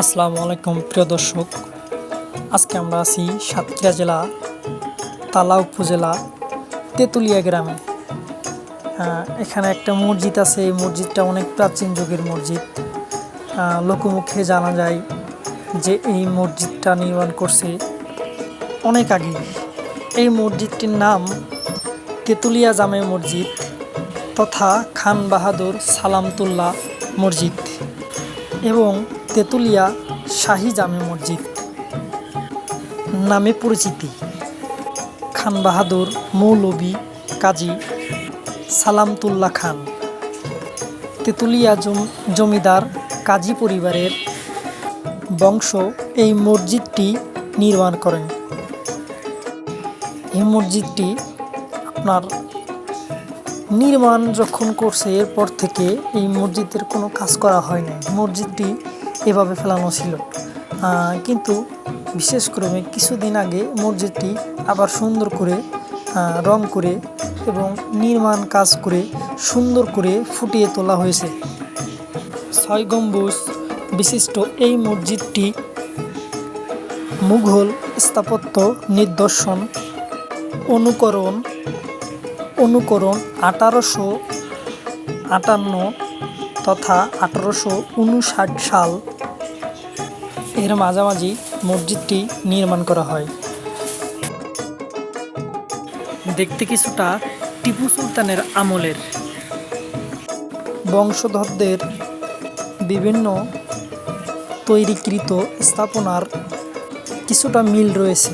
আসসালামু আলাইকুম, প্রিয় দর্শক। আজকে আমরা আছি সাতক্ষীরা জেলা, তালা উপজেলা, তেঁতুলিয়া গ্রামে। এখানে একটা মসজিদ আছে, এই মসজিদটা অনেক প্রাচীন যুগের মসজিদ। লোকমুখে জানা যায় যে এই মসজিদটা নির্মাণ করছে অনেক আগে। এই মসজিদটির নাম তেঁতুলিয়া জামে মসজিদ তথা খান বাহাদুর সালামতুল্লাহ মসজিদ। এবং তেঁতুলিয়া শাহী জামে মসজিদ নামে পরিচিতি। খান বাহাদুর মৌলবী কাজী সালামতুল্লাহ খান। তেঁতুলিয়া জম- জমিদার কাজী পরিবারের বংশ এই মসজিদটি নির্মাণ করেন। এই মসজিদটি আপনার নির্মাণ যখন করছে, এরপর থেকে এই মসজিদের কোনো কাজ করা হয় নাই। মসজিদটি এভাবে ফেলানো ছিল। কিন্তু বিশেষ করে কিছুদিন আগে মসজিদটি আবার সুন্দর করে রং করে এবং নির্মাণ কাজ করে সুন্দর করে ফুটিয়ে তোলা হয়েছে। ছয় গম্বুজ বিশিষ্ট এই মসজিদটি মুঘল স্থাপত্য নিদর্শন, অনুকরণ অনুকরণ আঠারোশো আটান্ন তথা আঠারোশো উনষাট সাল এর মাঝামাঝি মসজিদটি নির্মাণ করা হয়। দেখতে কিছুটা টিপু সুলতানের আমলের। বংশধরদের বিভিন্ন তৈরিকৃত স্থাপনার কিছুটা মিল রয়েছে।